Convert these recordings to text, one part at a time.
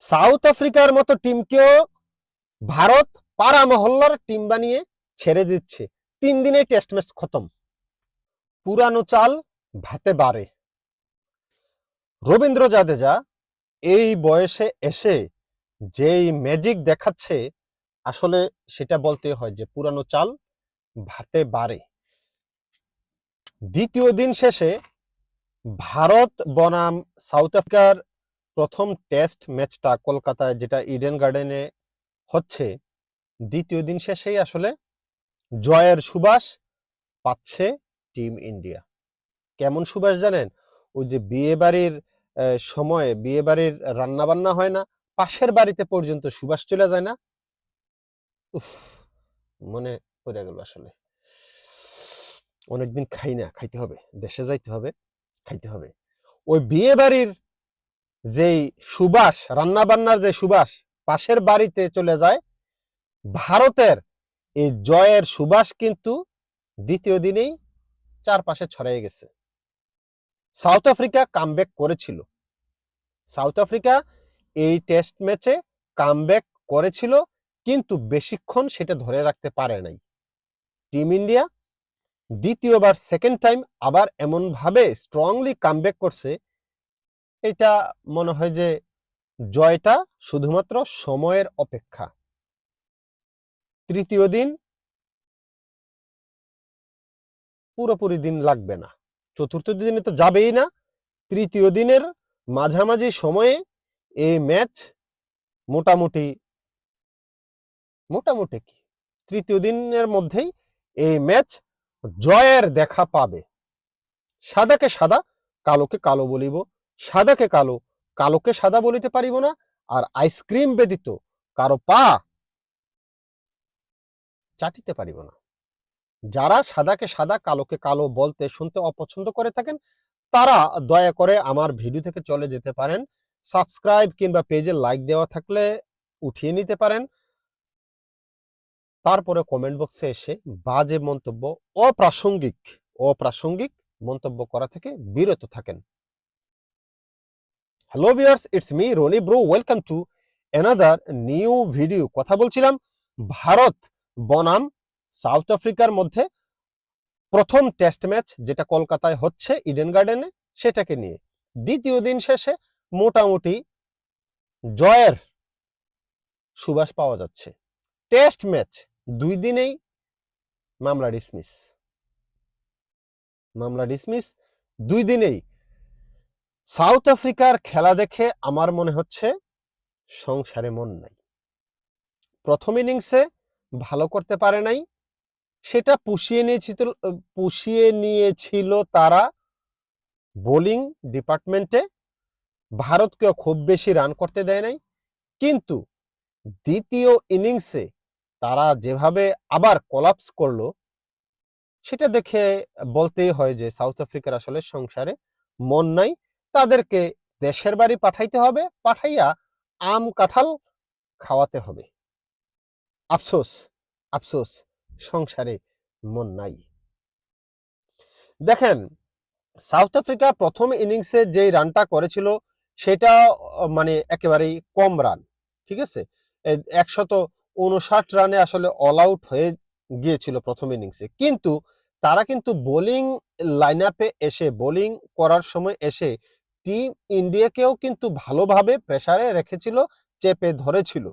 South আফ্রিকার মতো টিমকেও ভারত পাড়া মহল্লার টিম বানিয়ে ছেড়ে দিচ্ছে। তিন দিনে টেস্ট ম্যাচ খতম। পুরানো চাল ভাতে বাড়ে। রবীন্দ্র জাদেজা এই বয়সে এসে যেই ম্যাজিক দেখাচ্ছে, আসলে সেটা বলতে হয় যে পুরানো চাল ভাতে বাড়ে। দ্বিতীয় দিন শেষে ভারত বনাম সাউথ আফ্রিকার প্রথম টেস্ট ম্যাচটা কলকাতায় যেটা ইডেন গার্ডেনে হচ্ছে, দ্বিতীয় দিন শেষেই আসলে জয়ের সুবাস পাচ্ছে টিম ইন্ডিয়া কেমন সুবাস জানেন? ওই যে বিয়ে বাড়ির সময়ে বিয়ে বাড়ির রান্নাবান্না হয় না, পাশের বাড়িতে পর্যন্ত সুবাস চলে যায় না? উফ, মনে পড়ে গেল আসলে। অনেকদিন খাই না, খাইতে হবে, দেশে যাইতে হবে, খাইতে হবে। ওই বিয়ে বাড়ির যেই সুবাস রান্না বান্নার যে সুবাস, পাশের বাড়িতে চলে যায়, ভারতের এই জয়ের সুবাস কিন্তু দ্বিতীয় দিনেই চারপাশে ছড়িয়ে গেছে। সাউথ আফ্রিকা কামব্যাক করেছিল। সাউথ আফ্রিকা এই টেস্ট ম্যাচে কামব্যাক করেছিল, কিন্তু বেশিক্ষণ সেটা ধরে রাখতে পারে নাই। টিম ইন্ডিয়া দ্বিতীয়বার সেকেন্ড টাইম আবার এমনভাবে স্ট্রংলি কামব্যাক করছে এটা মনে হয় যে জয়টা শুধুমাত্র সময়ের অপেক্ষা। তৃতীয় দিন পুরোপুরি দিন লাগবে না। চতুর্থ দিনে তো যাবেই না। তৃতীয় দিনের মাঝামাঝি সময়ে এই ম্যাচ মোটামুটি মোটামুটি কি? তৃতীয় দিনের মধ্যেই এই ম্যাচ জয়ের দেখা পাবে। সাদাকে সাদা, কালোকে কালো বলিব। সাদাকে কালো, কালোকে সাদা বলিতে পারিব না, আর আইসক্রিম ব্যতীত কারও পা চাটিতে পারিব না। যারা সাদাকে সাদা, কালোকে কালো বলতে শুনতে অপছন্দ করে থাকেন, তারা দয়া করে আমার ভিডিও থেকে চলে যেতে পারেন। সাবস্ক্রাইব কিংবা পেজে লাইক দেওয়া থাকলে উঠিয়ে নিতে পারেন। তারপরে কমেন্ট বক্সে এসে বাজে মন্তব্য, অপ্রাসঙ্গিক অপ্রাসঙ্গিক মন্তব্য করা থেকে বিরত থাকেন। Hello viewers it's me Roni bro welcome to another new video কথা বলছিলাম ভারত বনাম সাউথ আফ্রিকার মধ্যে প্রথম টেস্ট ম্যাচ যেটা কলকাতায় হচ্ছে ইডেন গার্ডেনে সেটাকে নিয়ে। দ্বিতীয় দিন শেষে মোটামুটি জয়ের সুবাস পাওয়া যাচ্ছে। টেস্ট ম্যাচ দুই দিনেই মামলা ডিসমিস মামলা ডিসমিস দুই দিনেই সাউথ আফ্রিকার খেলা দেখে আমার মনে হচ্ছে সংসারে মন নাই। প্রথম ইনিংসে ভালো করতে পারে নাই, সেটা পুষিয়ে নিয়েছিল পুষিয়ে নিয়েছিল তারা বোলিং ডিপার্টমেন্টে। ভারতকেও খুব বেশি রান করতে দেয় নাই, কিন্তু দ্বিতীয় ইনিংসে তারা যেভাবে আবার কলাপস করল, সেটা দেখে বলতেই হয় যে সাউথ আফ্রিকার আসলে সংসারে মন নাই। তাদেরকে দেশের বাড়ি পাঠাইতে হবে, পাঠাইয়া আম, কাঁঠাল খাওয়াতে হবে। আফসোস আফসোস, সংসারে মন নাই। দেখেন, সাউথ আফ্রিকা প্রথম ইনিংসে যে রানটা করেছিল, সেটা মানে একেবারেই কম রান, ঠিক আছে? একশত উনষাট রানে আসলে অল আউট হয়ে গিয়েছিল প্রথম ইনিংসে। কিন্তু তারা কিন্তু বোলিং লাইন আপে এসে, বোলিং করার সময় এসে টিম ইন্ডিয়াকেও কিন্তু ভালোভাবে প্রেসারে রেখেছিল, চেপে ধরেছিল।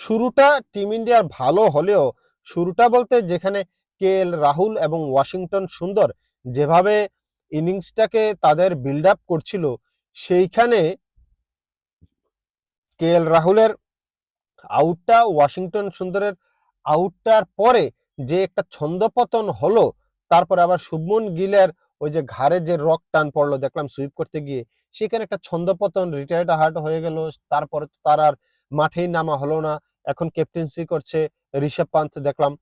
শুরুটা টিম ইন্ডিয়ার ভালো হলেও, শুরুটা বলতে যেখানে কে রাহুল এবং ওয়াশিংটন সুন্দর যেভাবে ইনিংসটাকে তাদের বিল্ড আপ করছিল, সেইখানে কে রাহুলের আউটটা ওয়াশিংটন সুন্দরের আউটটার পরে যে একটা ছন্দপতন হলো, তারপরে আবার শুভমন গিলের ওই যে ঘাড়ে যে রক টান পড়ল, দেখলাম সুইপ করতে গিয়ে, সেখানে একটা ছন্দপতন রিটায়ার্ড হার্ট হয়ে গেল। তারপরে তো তার আর মাঠেই নামা হলো না। এখন ক্যাপ্টেন্সি করছে ঋষভ পান্ত দেখলাম।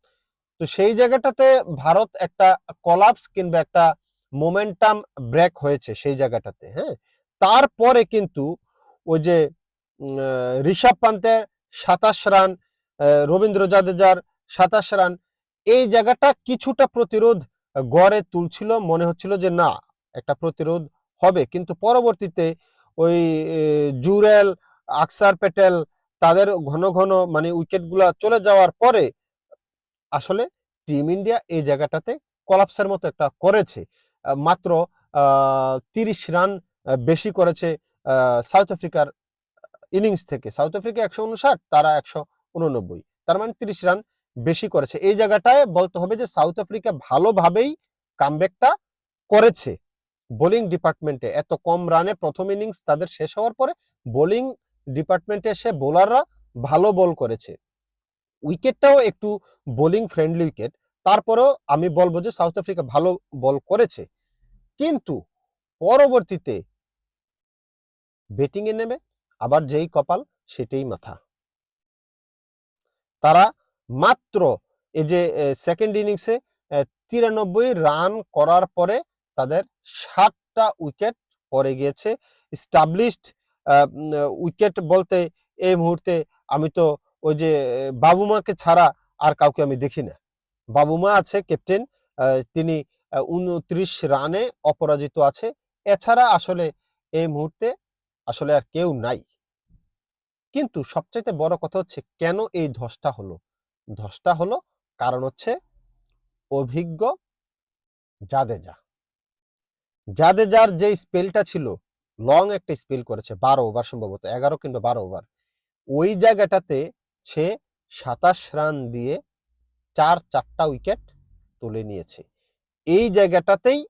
তো সেই জায়গাটাতে ভারত একটা কলাপস কিংবা একটা মোমেন্টাম ব্রেক হয়েছে সেই জায়গাটাতে হ্যাঁ? তারপরে কিন্তু ওই যে ঋষভ পান্তের সাতাশ রান রবীন্দ্র জাদেজার সাতাশ রান, এই জায়গাটা কিছুটা প্রতিরোধ গড়ে তুলছিল, মনে হচ্ছিল যে না, একটা প্রতিরোধ হবে। কিন্তু পরবর্তীতে ওই জুরেল, আকসার প্যাটেল তাদের ঘন ঘন মানে উইকেটগুলা চলে যাওয়ার পরে আসলে টিম ইন্ডিয়া এই জায়গাটাতে কলাপসের মতো একটা করেছে। মাত্র তিরিশ রান বেশি করেছে সাউথ আফ্রিকার ইনিংস থেকে। সাউথ আফ্রিকা একশো উনষাট, তারা একশো উননব্বই। তার মানে তিরিশ রান বেশি করেছে। এই জায়গাটায় বলতে হবে যে সাউথ আফ্রিকা ভালোভাবেই কামব্যাকটা করেছে বোলিং ডিপার্টমেন্টে এত কম রানে প্রথম ইনিংস তাদের শেষ হওয়ার পরে বোলিং ডিপার্টমেন্টে এসে বোলাররা ভালো বল করেছে। উইকেটটাও একটু বোলিং ফ্রেন্ডলি উইকেট তারপরেও আমি বলব যে সাউথ আফ্রিকা ভালো বল করেছে। কিন্তু পরবর্তীতে ব্যাটিংয়ে নেমে আবার যেই কপাল সেটাই মাথা। তারা মাত্র এই যে সেকেন্ড ইনিংসে তিরানব্বই রান করার পরে তাদের সাতটা উইকেট পরে গিয়েছে। স্টাবলিশড উইকেট বলতে এই মুহূর্তে আমি তো ওই যে বাবুমাকে ছাড়া আর কাউকে আমি দেখি না। বাবুমা আছে ক্যাপ্টেন তিনি উনত্রিশ রানে অপরাজিত আছে। এছাড়া আসলে এই মুহূর্তে আসলে আর কেউ নাই। কিন্তু সবচাইতে বড় কথা হচ্ছে কেন এই ধসটা হলো? ধসটা হলো কারণ হচ্ছে অভিজ্ঞ জাদেজা। জাদেজার যে স্পেলটা ছিল লং একটা স্পেল করেছে, বারো ওভার সম্ভবত, এগারো কিংবা বারো ওভার ওই জায়গাটাতে সে সাতাশ রান দিয়ে চার চারটা উইকেট তুলে নিয়েছে। এই জায়গাটাতেই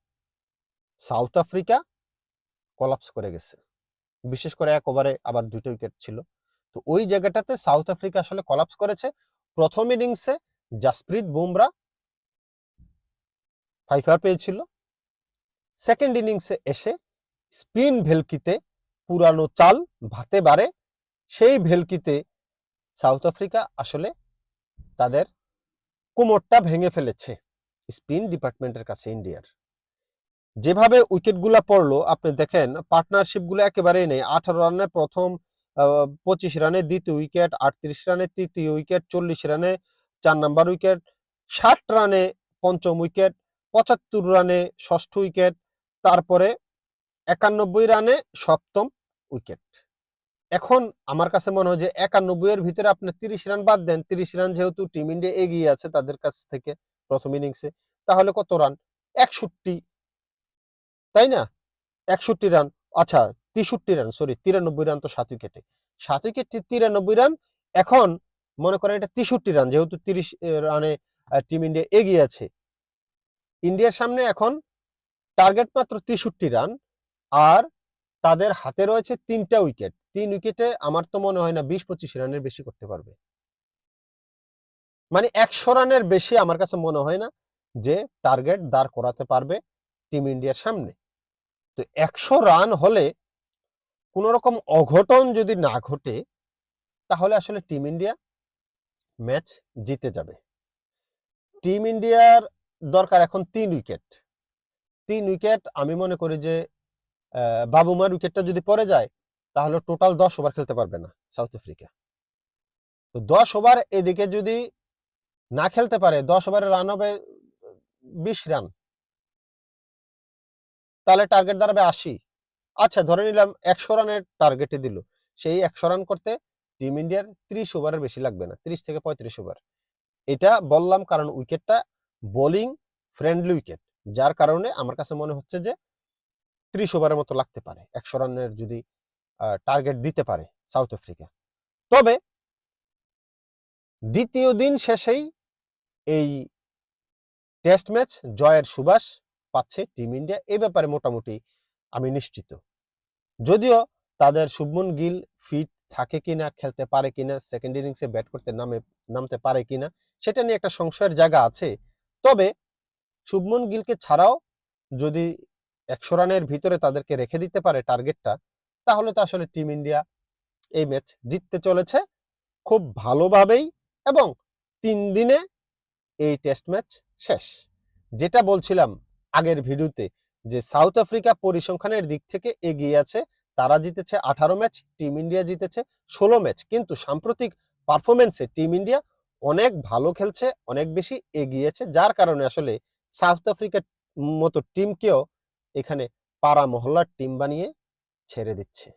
সাউথ আফ্রিকা কলাপস করে গেছে। বিশেষ করে এক ওভারে আবার দুটো উইকেট ছিল। তো ওই জায়গাটাতে সাউথ আফ্রিকা আসলে কলাপস করেছে। প্রথম ইনিংসে জাসপ্রীত বুমরা ফাইফার পেয়েছিল। সেকেন্ড ইনিংসে এসে স্পিন ভেলকিতে পুরানো চাল ভাতে বাড়ে সেই ভেলকিতে সাউথ আফ্রিকা আসলে তাদের কোমরটা ভেঙে ফেলেছে স্পিন ডিপার্টমেন্টের কাছে ইন্ডিয়ার যেভাবে উইকেটগুলা পড়ল, আপনি দেখেন পার্টনারশিপগুলো একেবারেই নেই। আঠারো রানে প্রথম পঁচিশ রানে দ্বিতীয় উইকেট, আটত্রিশ রানে তৃতীয় উইকেট, চল্লিশ রানে চার নাম্বার উইকেট, ষাট রানে পঞ্চম উইকেট, পঁচাত্তর রানে ষষ্ঠ উইকেট, তারপরে একানব্বই রানে সপ্তম উইকেট। এখন আমার কাছে মনে হয় যে একানব্বই এর ভিতরে আপনি তিরিশ রান বাদ দেন, তিরিশ রান যেহেতু টিম ইন্ডিয়া এগিয়ে আছে তাদের কাছ থেকে প্রথম ইনিংসে, তাহলে কত রান? একষট্টি। তাই না? একষট্টি রান। আচ্ছা তেষট্টি রান সরি তিরানব্বই রান তো সাত উইকেটে। সাত উইকেট তিরানব্বই রান, এখন মনে করেন এটা তেষট্টি রান, যেহেতু তিরিশ রানে টিম ইন্ডিয়া এগিয়ে আছে। ইন্ডিয়ার সামনে এখন টার্গেট মাত্র তেষট্টি রান, আর তাদের হাতে রয়েছে তিনটা উইকেট। তিন উইকেটে আমার তো মনে হয় না বিশ পঁচিশ রানের বেশি করতে পারবে। মানে একশো রানের বেশি আমার কাছে মনে হয় না যে টার্গেট দাঁড় করাতে পারবে টিম ইন্ডিয়ার সামনে। তো একশো রান হলে কোন রকম অঘটন যদি না ঘটে, তাহলে আসলে টিম ইন্ডিয়া ম্যাচ জিতে যাবে। টিম ইন্ডিয়ার দরকার এখন তিন উইকেট। তিন উইকেট আমি মনে করি যে বাবুমার উইকেটটা যদি পড়ে যায়, তাহলে টোটাল দশ ওভার খেলতে পারবে না সাউথ আফ্রিকা। তো দশ ওভার এদিকে যদি না খেলতে পারে, দশ ওভারে রান হবে বিশ রান, তাহলে টার্গেট দাঁড়াবে আশি। আচ্ছা ধরে নিলাম একশো রানের টার্গেটে দিল। সেই একশো রান করতে টিম ইন্ডিয়ার ত্রিশ ওভারের বেশি লাগবে না, ত্রিশ থেকে পঁয়ত্রিশ ওভার এটা বললাম কারণ উইকেটটা বোলিং ফ্রেন্ডলি উইকেট যার কারণে আমার কাছে মনে হচ্ছে যে ত্রিশ ওভারের মতো লাগতে পারে, একশো রানের যদি টার্গেট দিতে পারে সাউথ আফ্রিকা তবে দ্বিতীয় দিন শেষেই এই টেস্ট ম্যাচ জয়ের সুবাস পাচ্ছে টিম ইন্ডিয়া এ ব্যাপারে মোটামুটি আমি নিশ্চিত। যদিও তাদের শুভমন গিল ফিট থাকে কিনা, খেলতে পারে কিনা সেকেন্ড ইনিংসে ব্যাট করতে নামে, নামতে পারে কিনা, সেটা নিয়ে একটা সংশয়ের জায়গা আছে। তবে শুভমন গিলকে ছাড়াও যদি একশো রানের ভিতরে তাদেরকে রেখে দিতে পারে টার্গেটটা, তাহলে তো আসলে টিম ইন্ডিয়া এই ম্যাচ জিততে চলেছে খুব ভালোভাবেই এবং তিন দিনে এই টেস্ট ম্যাচ শেষ। যেটা বলছিলাম আগের ভিডিওতে যে সাউথ আফ্রিকা পরিসংখ্যানের দিক থেকে এগিয়ে আছে, তারা জিতেছে আঠারো ম্যাচ, টিম ইন্ডিয়া জিতেছে ষোলো ম্যাচ। কিন্তু সাম্প্রতিক পারফরমেন্সে টিম ইন্ডিয়া অনেক ভালো খেলছে, অনেক বেশি এগিয়েছে, যার কারণে আসলে সাউথ আফ্রিকার মতো টিমকেও এখানে পাড়া মহল্লার টিম বানিয়ে ছেড়ে দিচ্ছে।